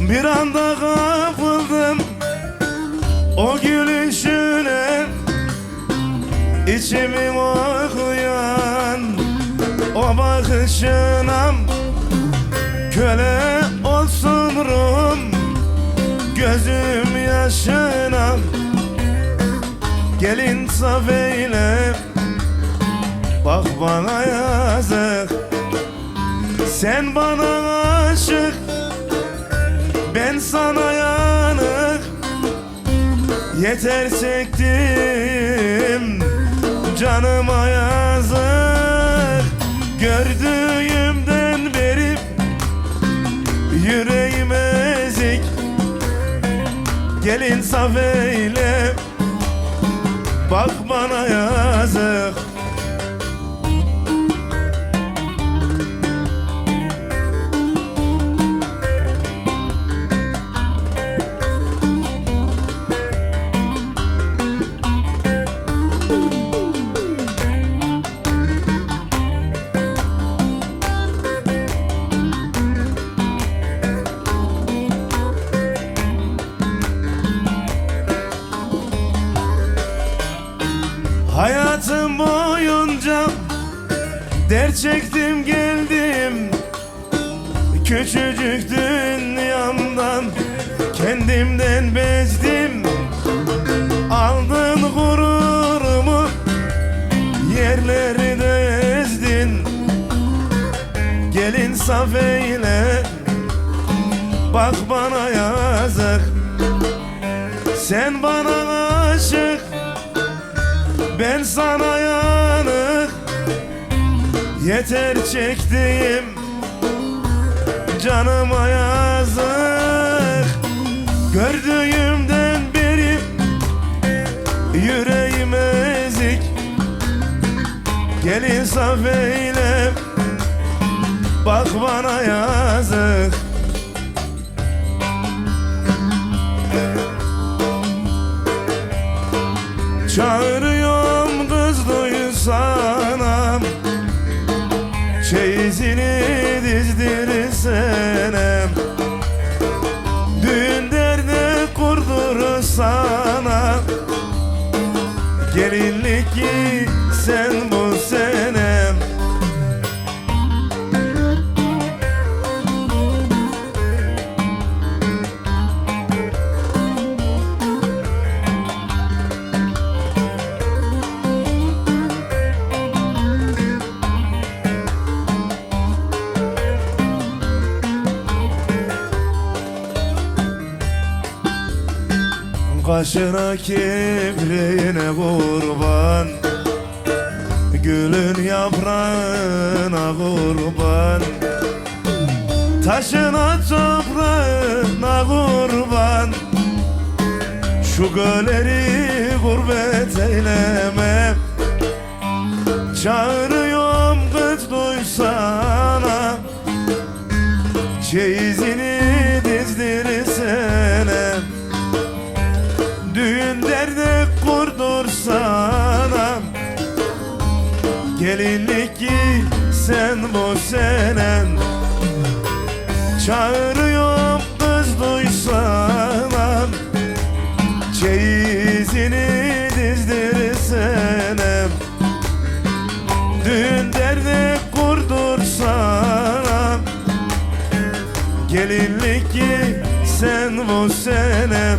Bir anda kapıldım o gülüşüne İçimi okuyan o bakışına Köle olsun ruhum gözüm yaşına Gelin saf eyle. Bak bana yazık Sen bana aşık ben sana yanık Yeter çektim Canıma yazık. Gördüğümden beri Yüreğim ezik. Gelin saf eyle Bak bana yazık Hayatım boyunca Dert çektim geldim. Küçücük dünyamdan Kendimden bezdim. Aldın gururumu Yerleri ezdin. Gelin saf eyle Bak bana yazık. Sen bana aşık ben sana yanık Yeter çektiğim Canıma yazık. Gördüğümden beri Yüreğim ezik. Gelin saf eyle Bak bana yazık. Çağırıyorum kız duysana Çeyizini dizdirsene Düğün derdi kurdursana Gelinlik giy sen bu Kaşına kibriğine kurban. Gülün yaprağına kurban. Taşına toprağına kurban. Şu gölleri gurbet eyleme. Çağırıyorum kız duysana. Çeyizini Gelinlik sen bu senem Çağırıyorum kız duysana Çeyizini dizdirsene. Düğün derdi kurdursana Gelinlik sen bu senem